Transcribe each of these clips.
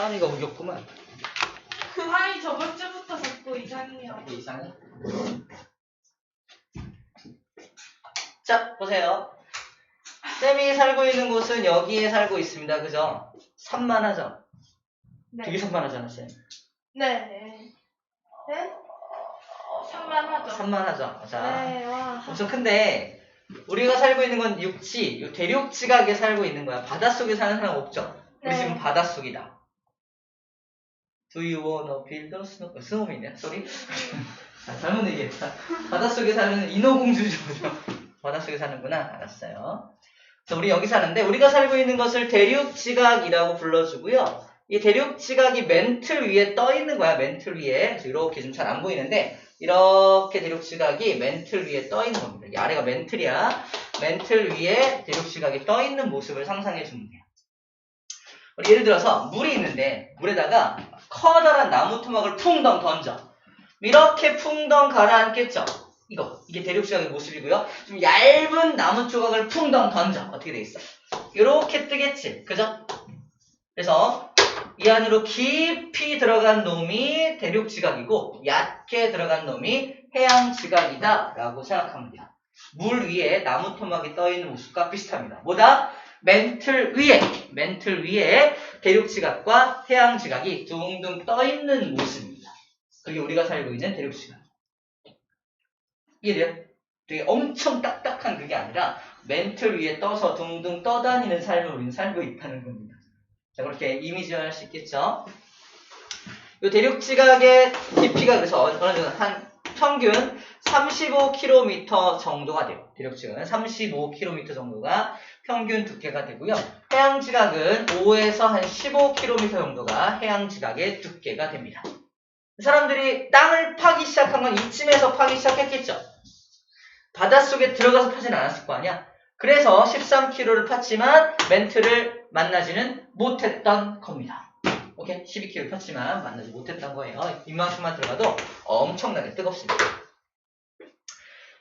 하은이가 우겼구만. 아이 저번 주부터 자꾸 이상해요. 이상해? 자, 보세요. 쌤이 살고 있는 곳은 여기에 살고 있습니다. 그죠? 산만하죠? 되게 네. 산만하잖아, 쌤. 네. 네. 네? 산만하죠. 산만하죠? 자, 네. 와. 엄청 큰데, 우리가 살고 있는 건 육지, 요 대륙 지각에 살고 있는 거야. 바닷속에 사는 사람 없죠? 우리 네. 지금 바닷속이다. Do you wanna build a snow? 스노우맨이야? 쏘리? 아, 잘못 얘기했다. 바닷속에 사는 인어공주죠. 바닷속에 사는구나. 알았어요. 그래서 우리 여기 사는데 우리가 살고 있는 것을 대륙 지각이라고 불러주고요. 이 대륙 지각이 멘틀 위에 떠 있는 거야. 멘틀 위에. 이렇게 좀 잘 안 보이는데 이렇게 대륙 지각이 멘틀 위에 떠 있는 겁니다. 이 아래가 멘틀이야. 멘틀 위에 대륙 지각이 떠 있는 모습을 상상해 주면 돼요. 예를 들어서 물이 있는데 물에다가 커다란 나무 토막을 풍덩 던져. 이렇게 풍덩 가라앉겠죠? 이거 이게 대륙 지각의 모습이고요. 좀 얇은 나무 조각을 풍덩 던져. 어떻게 돼 있어? 이렇게 뜨겠지. 그죠? 그래서 이 안으로 깊이 들어간 놈이 대륙 지각이고 얕게 들어간 놈이 해양 지각이다 라고 생각하면 돼요. 물 위에 나무 토막이 떠 있는 모습과 비슷합니다. 뭐다? 멘틀 위에 멘틀 위에 대륙 지각과 해양 지각이 둥둥 떠 있는 모습입니다. 그게 우리가 살고 있는 대륙 지각. 이해돼요? 되게 엄청 딱딱한 그게 아니라 멘틀 위에 떠서 둥둥 떠다니는 삶을 우리는 살고 있다는 겁니다. 자, 그렇게 이미지화 할 수 있겠죠? 이 대륙 지각의 깊이가 그래서 어느 정도 한 평균 35km 정도가 돼요. 대륙 지각은 35km 정도가 평균 두께가 되고요. 해양 지각은 5에서 한 15km 정도가 해양 지각의 두께가 됩니다. 사람들이 땅을 파기 시작한 건 이쯤에서 파기 시작했겠죠. 바닷속에 들어가서 파진 않았을 거 아니야. 그래서 13km를 팠지만 멘트를 만나지는 못했던 겁니다. 오케이? 12km 팠지만 만나지 못했던 거예요. 이만큼만 들어가도 엄청나게 뜨겁습니다.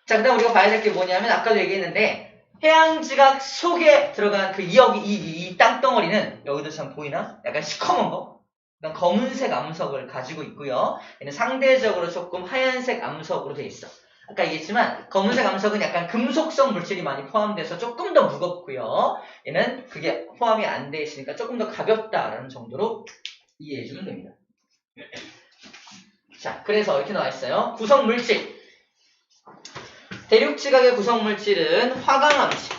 자, 그 다음 우리가 봐야 될 게 뭐냐면 아까도 얘기했는데 해양지각 속에 들어간 그 이역이 이, 이, 이 땅덩어리는 여기도 참 보이나? 약간 시커먼 거? 약간 검은색 암석을 가지고 있고요. 얘는 상대적으로 조금 하얀색 암석으로 되어 있어. 아까 얘기했지만 검은색 암석은 약간 금속성 물질이 많이 포함돼서 조금 더 무겁고요. 얘는 그게 포함이 안 돼 있으니까 조금 더 가볍다라는 정도로 이해해 주면 됩니다. 자, 그래서 이렇게 나와 있어요. 구성 물질. 대륙 지각의 구성 물질은 화강암질.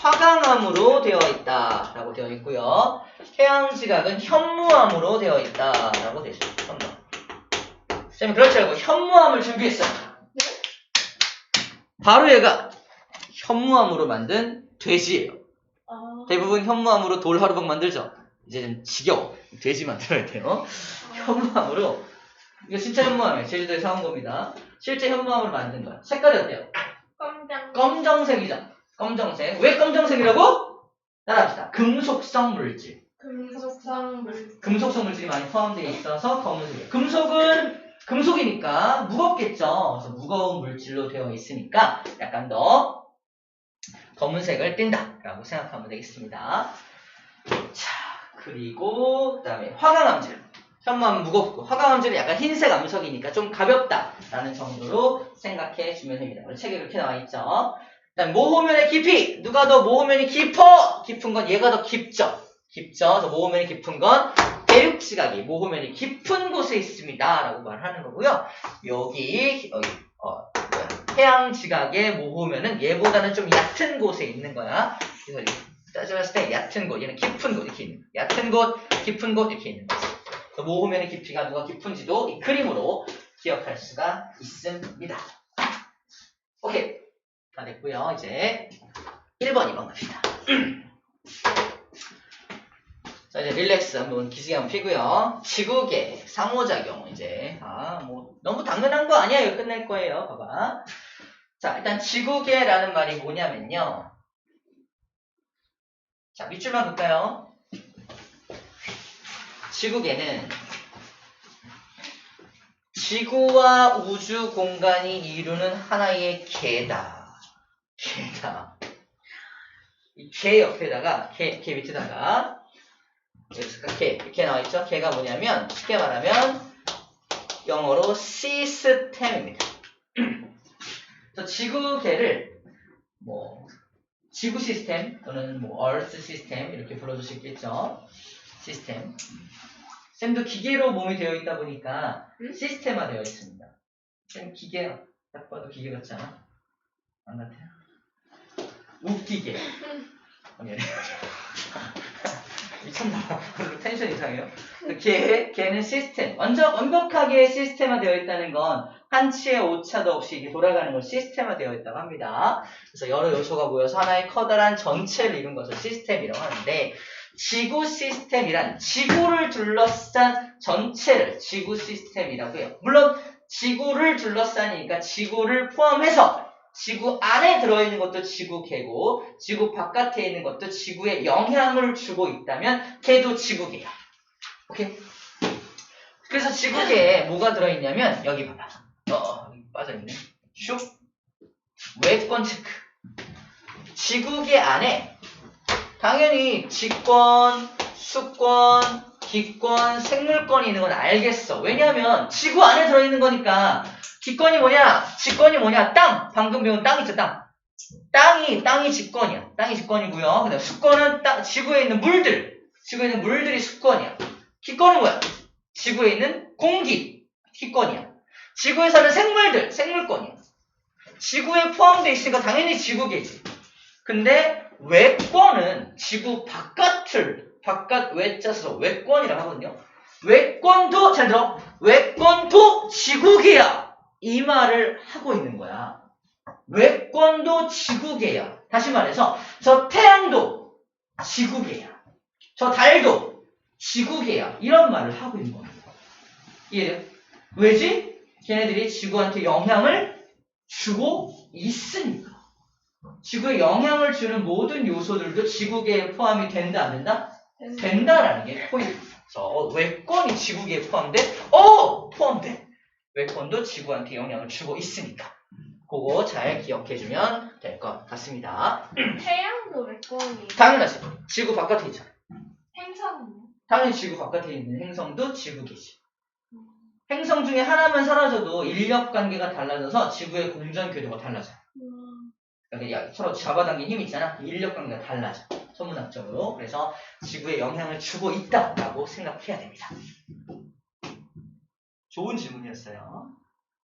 화강암으로 되어 있다 라고 되어 있고요. 해양 지각은 현무암으로 되어 있다 라고 되어 있습니다. 현무. 쌤이 그렇지 않고 현무암을 준비했어요. 바로 얘가 현무암으로 만든 돼지예요. 아. 대부분 현무암으로 돌 하루방 만들죠. 이제 좀 지겨워. 돼지 만들어야 돼요. 현무암으로 이거 진짜 현무암이에요. 제주도에 사온 겁니다. 실제 현무암으로 만든 거야. 색깔이 어때요? 껌장. 검정색이죠. 검정색. 왜 검정색이라고? 따라합시다. 금속성 물질. 금속성 물. 금속성 물질이 많이 포함되어 있어서 검은색이에요. 금속은 금속이니까 무겁겠죠. 그래서 무거운 물질로 되어 있으니까 약간 더 검은색을 띈다라고 생각하면 되겠습니다. 자, 그리고 그다음에 화강암질. 현무암은 무겁고 화강암질은 약간 흰색 암석이니까 좀 가볍다라는 정도로 생각해 주면 됩니다. 우리 책에 이렇게 나와 있죠. 그다음 모호면의 깊이. 누가 더 모호면이 깊어? 깊은 건 얘가 더 깊죠. 깊죠. 모호면이 깊은 건 대륙 지각이 모호면이 깊은 곳에 있습니다. 라고 말하는 거고요. 여기, 여기, 어, 해양 지각의 모호면은 얘보다는 좀 얕은 곳에 있는 거야. 그래서 따져봤을 때 얕은 곳, 얘는 깊은 곳 이렇게 있는. 얕은 곳, 깊은 곳 이렇게 있는 거지. 그래서 모호면의 깊이가 누가 깊은지도 이 그림으로 기억할 수가 있습니다. 오케이. 다 됐고요. 이제 1번, 2번 갑시다. 자, 이제 릴렉스 한번 기지개 한번 피고요. 지구계, 상호작용, 이제. 아, 뭐, 너무 당연한 거 아니야. 이거 끝낼 거예요. 봐봐. 자, 일단 지구계라는 말이 뭐냐면요. 자, 밑줄만 볼까요? 지구계는 지구와 우주 공간이 이루는 하나의 개다. 개다. 이 개 옆에다가, 개, 개 밑에다가 여기서 개 이렇게 나와 있죠. 개가 뭐냐면 쉽게 말하면 영어로 시스템입니다. 그래서 지구개를 뭐 지구 시스템 또는 뭐 얼스 시스템 이렇게 있겠죠. 시스템. 쌤도 기계로 몸이 되어 있다 보니까 응? 시스템화 되어 있습니다. 쌤 기계 딱 봐도 기계 같지 않아? 안 같아요? 웃기게. 아, 미안해. 미쳤나? 오늘 텐션 이상해요. 걔, 걔는 시스템. 완전 완벽하게 시스템화 되어 있다는 건 한치의 오차도 없이 이게 돌아가는 걸 시스템화 되어 있다고 합니다. 그래서 여러 요소가 모여서 하나의 커다란 전체를 이룬 것을 시스템이라고 하는데 지구 시스템이란 지구를 둘러싼 전체를 지구 시스템이라고 해요. 물론 지구를 둘러싸니까 지구를 포함해서 지구 안에 들어있는 것도 지구개고 지구 바깥에 있는 것도 지구에 영향을 주고 있다면 걔도 지구개야. 오케이? 그래서 지구개에 뭐가 들어있냐면 여기 봐봐. 어, 여기 빠져있네. 슉. 외권 체크. 지구개 안에 당연히 직권, 수권, 기권, 생물권이 있는 건 알겠어. 왜냐하면 지구 안에 들어있는 거니까 기권이 뭐냐? 직권이 뭐냐? 땅. 방금 배운 땅 있죠, 땅. 땅이 땅이 직권이야. 땅이 직권이고요. 그다음 수권은 땅, 지구에 있는 물들. 지구에 있는 물들이 수권이야. 기권은 뭐야? 지구에 있는 공기. 기권이야. 지구에 사는 생물들, 생물권이야. 지구에 포함되어 있으니까 당연히 지구계지. 근데 외권은 지구 바깥을 바깥 외자서 외권이라고 하거든요. 외권도 잘 들어. 외권도 지구계야. 이 말을 하고 있는 거야. 외권도 지구계야. 다시 말해서 저 태양도 지구계야. 저 달도 지구계야. 이런 말을 하고 있는 겁니다. 이해돼요? 왜지? 걔네들이 지구한테 영향을 주고 있으니까. 지구에 영향을 주는 모든 요소들도 지구계에 포함이 된다, 안 된다? 된다라는 게 포인트죠. 외권이 지구계에 포함돼? 어! 포함돼. 외권도 지구한테 영향을 주고 있으니까. 그거 잘 기억해주면 될 것 같습니다. 태양도 외권이 당연하지. 지구 바깥에 있잖아. 행성은요? 당연히 지구 바깥에 있는 행성도 지구계지. 행성 중에 하나만 사라져도 인력 관계가 달라져서 지구의 공전 궤도가 달라져. 음, 그러니까 서로 잡아당긴 힘이 있잖아. 인력 관계가 달라져. 천문학적으로. 그래서 지구에 영향을 주고 있다라고 생각해야 됩니다. 좋은 질문이었어요.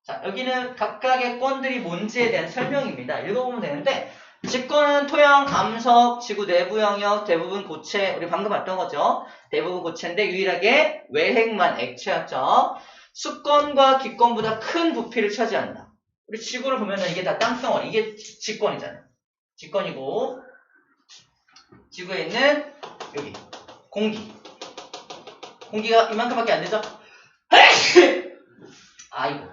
자, 여기는 각각의 권들이 뭔지에 대한 설명입니다. 읽어보면 되는데, 직권은 토양, 감석, 지구 내부 영역, 대부분 고체, 우리 방금 봤던 거죠. 대부분 고체인데 유일하게 외핵만 액체였죠. 수권과 기권보다 큰 부피를 차지한다. 우리 지구를 보면은 이게 다 땅덩어리, 이게 지- 직권이잖아요. 직권이고, 지구에 있는 여기 공기. 공기가 이만큼밖에 안 되죠? 아이고.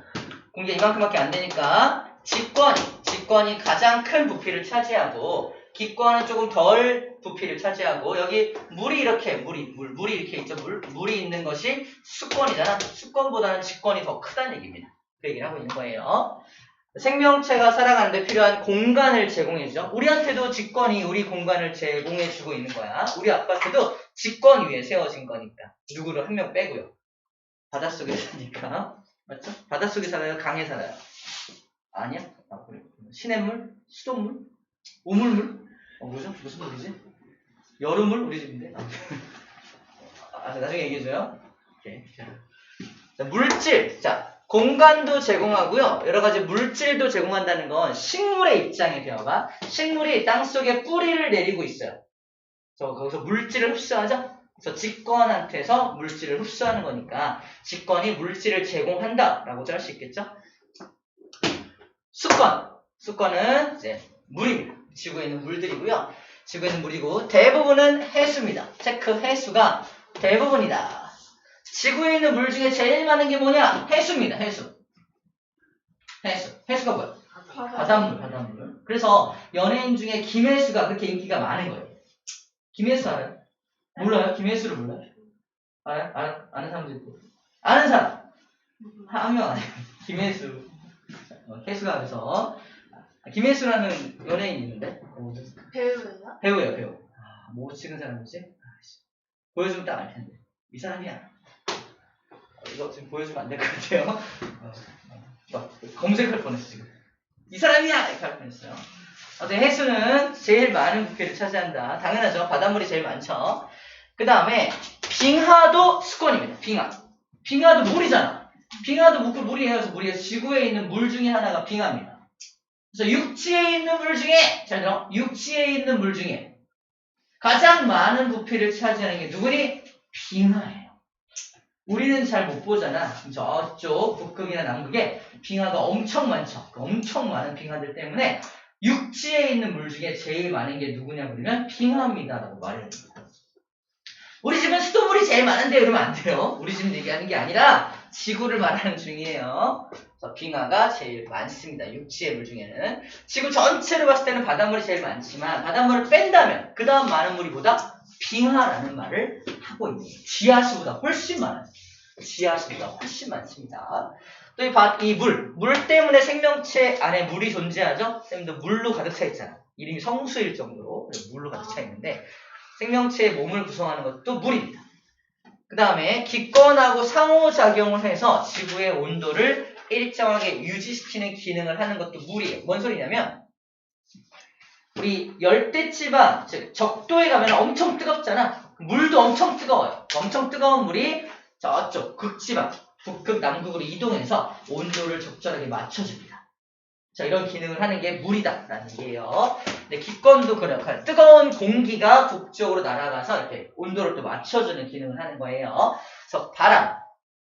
공기가 이만큼밖에 안 되니까 직권이, 직권이 가장 큰 부피를 차지하고 기권은 조금 덜 부피를 차지하고 여기 물이 이렇게 물이 물 물이 이렇게 있죠 물 물이 있는 것이 수권이잖아 수권보다는 직권이 더 크다는 얘기입니다 그 얘기를 하고 있는 거예요 생명체가 살아가는데 필요한 공간을 제공해주죠 우리한테도 직권이 우리 공간을 제공해주고 있는 거야 우리 아파트도 직권 위에 세워진 거니까 누구를 한 명 빼고요 바닷속에 사니까 맞죠? 바닷속에 살아요 강에 살아요 아니야 아, 그래. 시냇물 수돗물 우물물 어, 뭐죠? 무슨 물이지? 여름물? 우리 집인데? 아, 나중에 얘기해줘요. 오케이. 자, 자, 물질. 자, 공간도 제공하고요. 여러 가지 물질도 제공한다는 건 식물의 입장에 되어봐. 식물이 땅 속에 뿌리를 내리고 있어요. 저 거기서 물질을 흡수하죠? 그래서 직권한테서 물질을 흡수하는 거니까 직권이 물질을 제공한다라고도 할 수 있겠죠? 수권. 수권은 이제 물입니다. 지구에 있는 물들이고요. 지구에 있는 물이고 대부분은 해수입니다. 체크 해수가 대부분이다. 지구에 있는 물 중에 제일 많은 게 뭐냐? 해수입니다. 해수. 해수. 해수가 뭐야? 바닷물, 바닷물. 그래서 연예인 중에 김혜수가 그렇게 인기가 많은 거예요. 김혜수 알아요? 몰라요? 김혜수를 몰라요? 알아요? 알아? 아는 사람들 있고. 아는 사람. 한 명 아니에요. 김혜수. 어, 혜수가 그래서 아, 김혜수라는 연예인이 있는데 어, 배우예요? 배우예요, 배우. 아, 뭐 찍은 사람이지? 아이씨. 보여주면 딱 알 텐데. 이 사람이야. 어, 이거 지금 보여주면 안 될 것 같아요. 어, 어, 검색할 뻔했어, 지금. 이 사람이야! 이렇게 할 뻔했어요. 어때 해수는 제일 많은 부피를 차지한다. 당연하죠. 바닷물이 제일 많죠. 그 다음에 빙하도 수건입니다. 빙하. 빙하도 물이잖아. 빙하도 물, 물이에요. 그래서 물이 지구에 있는 물 중에 하나가 빙하입니다. 그래서 육지에 있는 물 중에 잘 들어. 육지에 있는 물 중에 가장 많은 부피를 차지하는 게 누구니? 빙하예요. 우리는 잘 못 보잖아. 저쪽 북극이나 남극에 빙하가 엄청 많죠. 그 엄청 많은 빙하들 때문에 육지에 있는 물 중에 제일 많은 게 누구냐 그러면 빙하입니다라고 말해야 됩니다. 우리 집은 수돗물이 제일 많은데 그러면 안 돼요. 우리 집 얘기하는 게 아니라 지구를 말하는 중이에요. 빙하가 제일 많습니다. 육지의 물 중에는. 지구 전체를 봤을 때는 바닷물이 제일 많지만 바닷물을 뺀다면 그 다음 많은 물이 보다 빙하라는 말을 하고 있는. 지하수보다 훨씬 많아요. 지하수보다 훨씬 많습니다. 또 이 물, 물 때문에 생명체 안에 물이 존재하죠? 쌤도 물로 가득 차 있잖아. 이름이 성수일 정도로 물로 가득 차 있는데 생명체의 몸을 구성하는 것도 물입니다. 그 다음에 기권하고 상호작용을 해서 지구의 온도를 일정하게 유지시키는 기능을 하는 것도 물이에요. 뭔 소리냐면 우리 열대지방, 즉 적도에 가면 엄청 뜨겁잖아. 물도 엄청 뜨거워요. 엄청 뜨거운 물이 저쪽 극지방, 북극, 남극으로 이동해서 온도를 적절하게 맞춰줍니다. 자, 이런 기능을 하는 게 물이다라는 얘기예요. 근데 기권도 역할. 뜨거운 공기가 북쪽으로 날아가서 이렇게 온도를 또 맞춰주는 기능을 하는 거예요. 그래서 바람,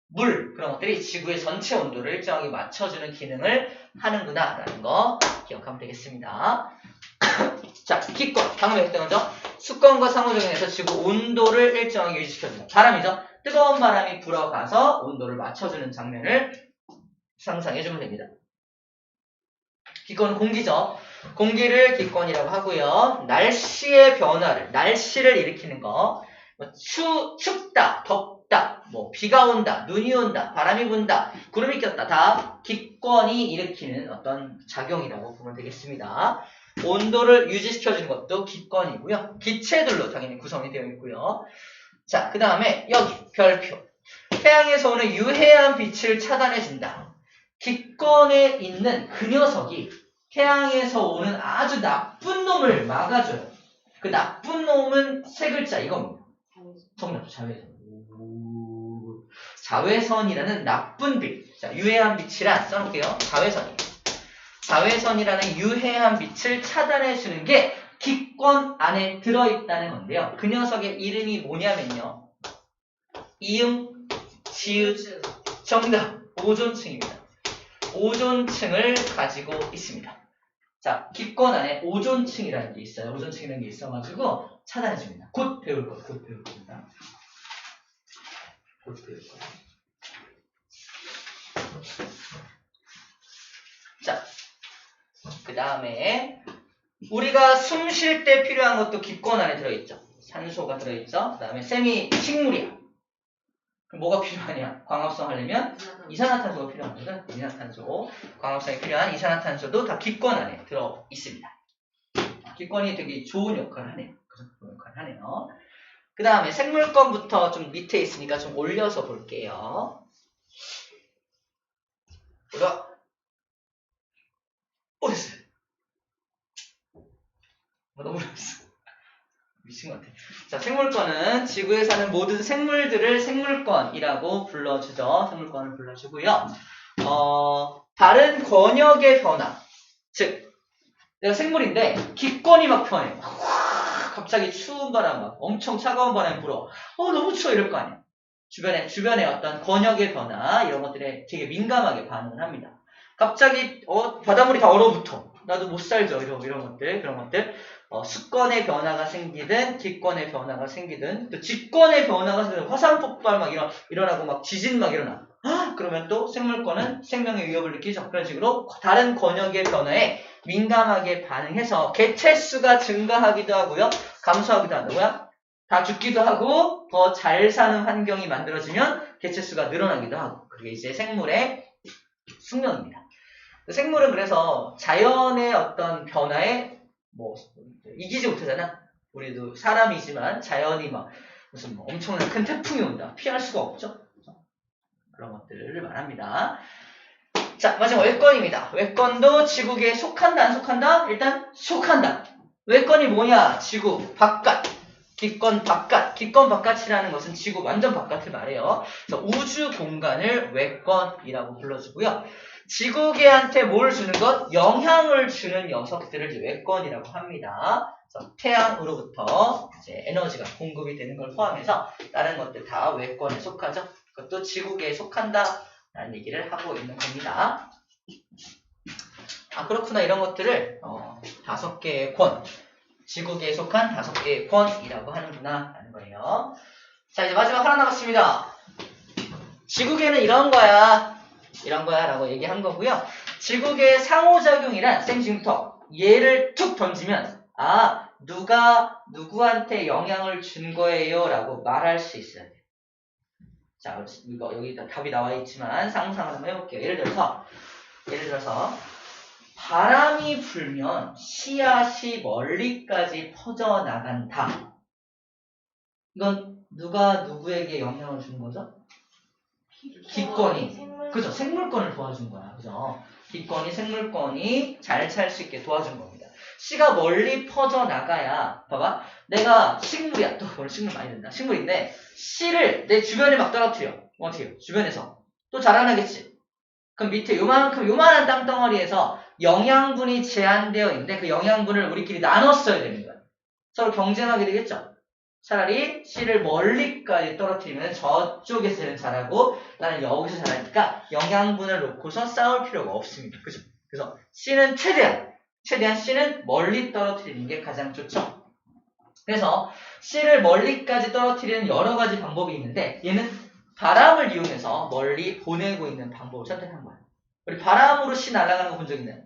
물 그런 것들이 지구의 전체 온도를 일정하게 맞춰주는 기능을 하는구나라는 거 기억하면 되겠습니다. 자, 기권 방금 했던 거죠. 수권과 상호작용해서 지구 온도를 일정하게 유지시켜준다. 바람이죠. 뜨거운 바람이 불어가서 온도를 맞춰주는 장면을 상상해주면 됩니다. 기권은 공기죠. 공기를 기권이라고 하고요. 날씨의 변화를, 날씨를 일으키는 거. 뭐 추, 춥다, 덥다, 뭐 비가 온다, 눈이 온다, 바람이 분다, 구름이 꼈다. 다 기권이 일으키는 어떤 작용이라고 보면 되겠습니다. 온도를 유지시켜주는 것도 기권이고요. 기체들로 당연히 구성이 되어 있고요. 자, 그 다음에 여기 별표. 태양에서 오는 유해한 빛을 차단해준다. 기권에 있는 그 녀석이 태양에서 오는 아주 나쁜 놈을 막아줘요. 그 나쁜 놈은 세 글자 이겁니다. 정답 자외선. 오. 자외선이라는 나쁜 빛. 자, 유해한 빛이란 써놓을게요. 자외선이. 자외선이라는 유해한 빛을 차단해주는 게 기권 안에 들어있다는 건데요. 그 녀석의 이름이 뭐냐면요. 이응, 지읒, 정답. 오존층입니다. 오존층을 가지고 있습니다. 자, 기권 안에 오존층이라는 게 있어요. 오존층이라는 게 있어가지고 차단해줍니다. 곧 배울 것, 곧 배울 겁니다. 자, 그 다음에 우리가 숨 쉴 때 필요한 것도 기권 안에 들어있죠. 산소가 들어있죠. 그 다음에 쌤이 식물이야. 그럼 뭐가 필요하냐? 광합성 하려면 이산화탄소가 거든. 이산화탄소. 광합성이 필요한 이산화탄소도 다 기권 안에 들어 있습니다. 기권이 되게 좋은 역할을 하네요. 그런 역할을 하네요. 그 다음에 생물권부터 좀 밑에 있으니까 좀 올려서 볼게요. 올라. 오, 됐어요. 어, 너무 어렵어. 미친 것 같아. 자, 생물권은 지구에 사는 모든 생물들을 생물권이라고 불러주죠. 생물권을 불러주고요. 어, 다른 권역의 변화. 즉, 내가 생물인데 기권이 막 변해. 와, 갑자기 추운 바람 막 엄청 차가운 바람이 불어. 어, 너무 추워 이럴 거 아니야. 주변에, 주변에 어떤 권역의 변화, 이런 것들에 되게 민감하게 반응을 합니다. 갑자기, 어, 바닷물이 다 얼어붙어. 나도 못 살죠. 이런, 이런 것들, 그런 것들. 어, 수권의 변화가 생기든 기권의 변화가 생기든 또 직권의 변화가 생기든 화산 폭발 막 일어, 일어나고 막 지진 막 일어나 아, 그러면 또 생물권은 생명의 위협을 느끼죠 그런 식으로 다른 권역의 변화에 민감하게 반응해서 개체 수가 증가하기도 하고요 감소하기도 한다고요 다 죽기도 하고 더 잘 사는 환경이 만들어지면 개체 수가 늘어나기도 하고 그게 이제 생물의 숙명입니다 생물은 그래서 자연의 어떤 변화에 뭐 이기지 못하잖아. 우리도 사람이지만 자연이 막 무슨 뭐 엄청난 큰 태풍이 온다. 피할 수가 없죠. 그런 것들을 말합니다. 자, 마지막 외권입니다. 외권도 지구계에 속한다, 안 속한다? 일단 속한다. 외권이 뭐냐? 지구 바깥. 기권 바깥. 기권 바깥이라는 것은 지구 완전 바깥을 말해요. 그래서 우주 공간을 외권이라고 불러주고요. 지구계한테 뭘 주는 것? 영향을 주는 녀석들을 이제 외권이라고 합니다. 태양으로부터 에너지가 공급이 되는 걸 포함해서 다른 것들 다 외권에 속하죠. 그것도 지구계에 속한다라는 얘기를 하고 있는 겁니다. 아 그렇구나 이런 것들을 어, 다섯 개의 권, 지구계에 속한 다섯 개의 권이라고 하는구나 라는 거예요. 자 이제 마지막 하나 남았습니다. 지구계는 이런 거야, 이런 거야 라고 얘기한 거고요. 지구계의 상호작용이란 쌤 지금부터 얘를 툭 던지면 아 누가 누구한테 영향을 준 거예요 라고 말할 수 있어야 돼. 자 이거 여기 답이 나와 있지만 상상을 한번 해볼게요. 예를 들어서 예를 들어서 바람이 불면 씨앗이 멀리까지 퍼져나간다. 이건 누가 누구에게 영향을 준 거죠? 기권이. 그죠? 생물권을 도와준 거야. 그죠? 기권이 생물권이 잘 살 수 있게 도와준 겁니다. 씨가 멀리 퍼져나가야, 봐봐. 내가 식물이야. 또 오늘 식물 많이 된다. 식물인데, 씨를 내 주변에 막 떨어뜨려. 어떻게 해요? 주변에서. 또 자라나겠지. 그럼 밑에 요만큼, 요만한 땅덩어리에서 영양분이 제한되어 있는데, 그 영양분을 우리끼리 나눠 써야 되는 거야. 서로 경쟁하게 되겠죠? 차라리 씨를 멀리까지 떨어뜨리면 저쪽에서 는 자라고 나는 여기서 자라니까 영양분을 놓고서 싸울 필요가 없습니다. 그죠? 그래서 씨는 최대한 최대한 씨는 멀리 떨어뜨리는 게 가장 좋죠. 그래서 씨를 멀리까지 떨어뜨리는 여러 가지 방법이 있는데 얘는 바람을 이용해서 멀리 보내고 있는 방법을 선택한 거예요. 우리 바람으로 씨 날아가는 거 본 적 있나요?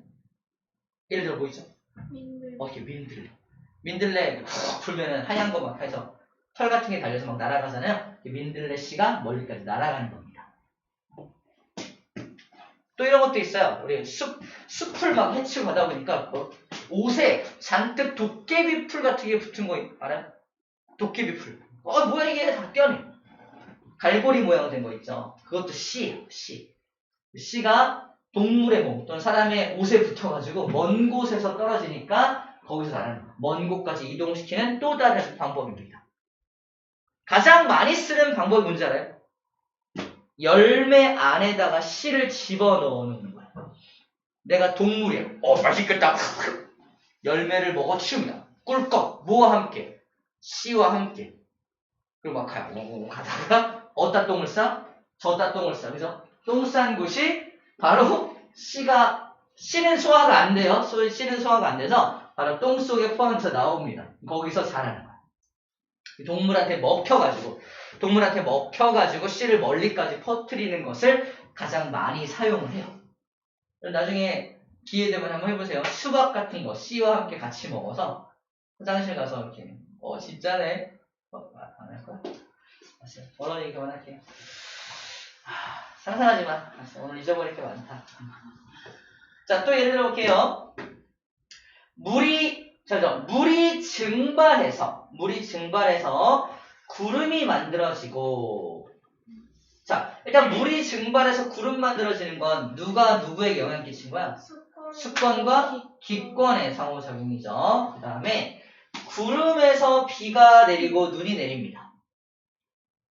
예를 들어 보이죠? 민들- 어떻게 민들레. 민들레 푹 불면은 하얀 거막 해서 털 같은 게 달려서 막 날아가잖아요. 그 민들레 씨가 멀리까지 날아가는 겁니다. 또 이런 것도 있어요. 우리 숲, 숲을 막 해치고 가다 보니까 뭐 옷에 잔뜩 도깨비 풀 같은 게 붙은 거 알아요? 도깨비 풀. 어, 뭐야 이게 다 떼어내. 갈고리 모양 된 거 있죠. 그것도 씨예요, 씨. 씨가 동물의 몸 또는 사람의 옷에 붙어가지고 먼 곳에서 떨어지니까 거기서 나는 먼 곳까지 이동시키는 또 다른 방법입니다. 가장 많이 쓰는 방법이 뭔지 알아요? 열매 안에다가 씨를 집어넣어 놓는 거야. 내가 동물이야. 어, 맛있겠다. 열매를 먹어 치웁니다. 꿀꺽, 뭐와 함께? 씨와 함께. 그리고 막 가, 오, 가다가 어디다 똥을 싸? 저다 똥을 싸. 그죠? 똥싼 곳이 바로 씨가, 씨는 소화가 안 돼요. 소- 씨는 소화가 안 돼서 바로 똥 속에 포함해서 나옵니다. 거기서 자라는 거야. 동물한테 먹혀가지고, 동물한테 먹혀가지고 씨를 멀리까지 퍼뜨리는 것을 가장 많이 사용을 해요. 나중에 기회 되면 한번 해보세요. 수박 같은 거 씨와 함께 같이 먹어서 화장실 가서 이렇게, 어, 진짜네. 어, 안할 거야? 알았어요. 어른 얘기 그만할게요. 하, 상상하지 마. 오늘 잊어버릴 게 많다. 자, 또 예를 들어 볼게요. 물이, 저죠. 물이 증발해서, 물이 증발해서 구름이 만들어지고, 자, 일단 물이 증발해서 구름 만들어지는 건 누가 누구에게 영향 끼친 거야? 수권- 수권과 기권의 상호작용이죠. 그 다음에 구름에서 비가 내리고 눈이 내립니다.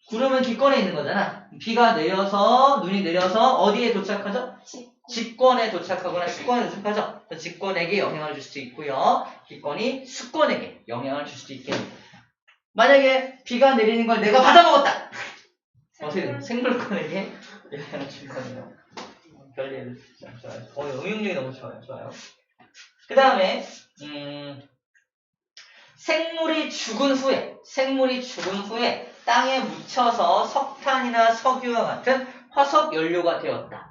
구름은 기권에 있는 거잖아. 비가 내려서 눈이 내려서 어디에 도착하죠? 직권- 직권에 도착하거나 수권에 도착하죠. 직권에게 영향을 줄 수도 있고요. 기권이 수권에게 영향을 줄 수도 있겠네요. 만약에 비가 내리는 걸 내가 받아먹었다. 어떻게? 생물권에게 영향을 줄 거네요. 별일 좋아요. 어, 응용력이 너무 좋아요. 좋아요. 그 다음에 음, 생물이 죽은 후에 생물이 죽은 후에 땅에 묻혀서 석탄이나 석유와 같은 화석 연료가 되었다.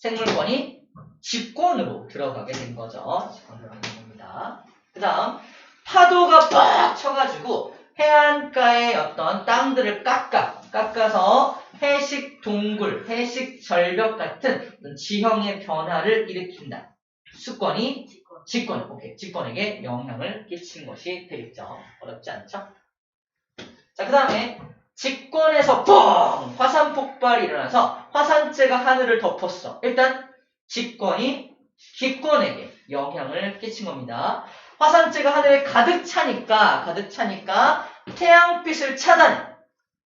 생물권이 직권으로 들어가게 된 거죠. 직권으로 들어가게 된 겁니다. 그 다음 파도가 빡 쳐가지고 해안가의 어떤 땅들을 깎아 깎아서 해식 동굴, 해식 절벽 같은 지형의 변화를 일으킨다. 수권이 직권. 직권, 오케이. 직권에게 영향을 끼친 것이 되겠죠. 어렵지 않죠? 자, 그 다음에 직권에서 뻥! 화산 폭발이 일어나서 화산재가 하늘을 덮었어. 일단 직권이 기권에게 영향을 끼친 겁니다. 화산재가 하늘에 가득 차니까 가득 차니까 태양빛을 차단해.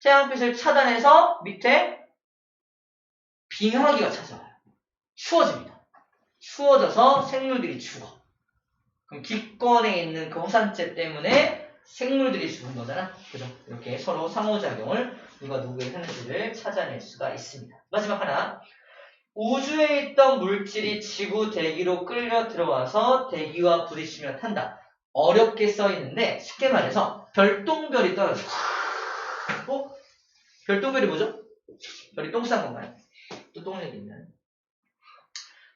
태양빛을 차단해서 밑에 빙하기가 찾아와요. 추워집니다. 추워져서 생물들이 죽어. 그럼 기권에 있는 그 화산재 때문에 생물들이 죽은 거잖아. 그죠? 이렇게 서로 상호작용을 누가 누구에 하는지를 찾아낼 수가 있습니다. 마지막 하나. 우주에 있던 물질이 지구 대기로 끌려 들어와서 대기와 부딪히며 탄다. 어렵게 써 있는데 쉽게 말해서 별똥별이 떨어져. 어? 별똥별이 뭐죠? 별이 똥 싼 건가요? 또 똥 얘기 있나요?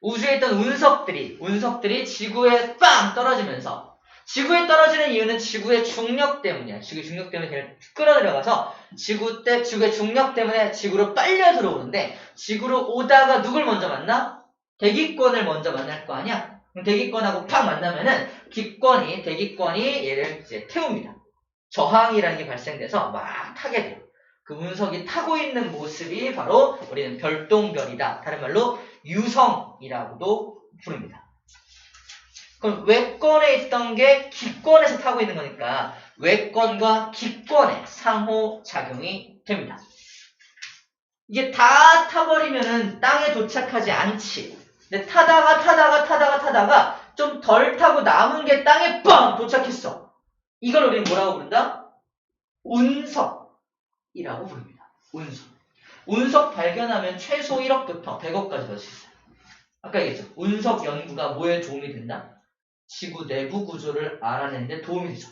우주에 있던 운석들이 운석들이 지구에 빵 떨어지면서 지구에 떨어지는 이유는 지구의 중력 때문이야. 지구 의 중력 때문에 걔를 끌어들여가서 지구 때 지구의 중력 때문에 지구로 빨려 들어오는데 지구로 오다가 누굴 먼저 만나? 대기권을 먼저 만날 거 아니야? 그럼 대기권하고 팍 만나면은 기권이 대기권이 얘를 이제 태웁니다. 저항이라는 게 발생돼서 막 타게 돼요. 그 운석이 타고 있는 모습이 바로 우리는 별똥별이다. 다른 말로 유성이라고도 부릅니다. 그럼 외권에 있던 게 기권에서 타고 있는 거니까 외권과 기권의 상호작용이 됩니다. 이게 다 타버리면은 땅에 도착하지 않지. 근데 타다가 타다가 타다가 타다가 좀 덜 타고 남은 게 땅에 뻥 도착했어. 이걸 우리는 뭐라고 부른다? 운석이라고 부릅니다. 운석. 운석 발견하면 최소 1억부터 100억까지 넣을 수 있어요. 아까 얘기했죠. 운석 연구가 뭐에 도움이 된다? 지구 내부 구조를 알아내는 데 도움이 되죠.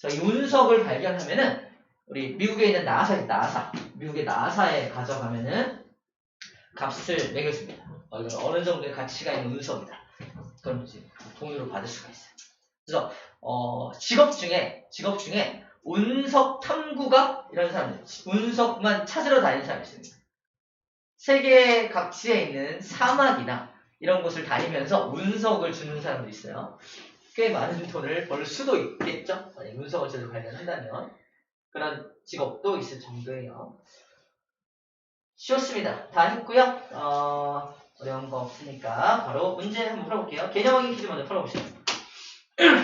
그래서 이 운석을 발견하면은 우리 미국에 있는 나사, 나사, 미국의 나사에 가져가면은 값을 매겨줍니다. 어, 이건 어느 정도의 가치가 있는 운석이다. 그럼 이제 돈으로 받을 수가 있어요. 그래서 어, 직업 중에 직업 중에 운석 탐구가 이런 사람들, 운석만 찾으러 다니는 사람이 있습니다. 세계 각지에 있는 사막이나 이런 곳을 다니면서 운석을 주는 사람도 있어요. 꽤 많은 돈을 벌 수도 있겠죠. 운석을 제대로 발견한다면 그런 직업도 있을 정도예요. 쉬웠습니다. 다 했고요. 어, 어려운 거 없으니까 바로 문제 한번 풀어볼게요. 개념 확인 퀴즈 먼저 풀어봅시다.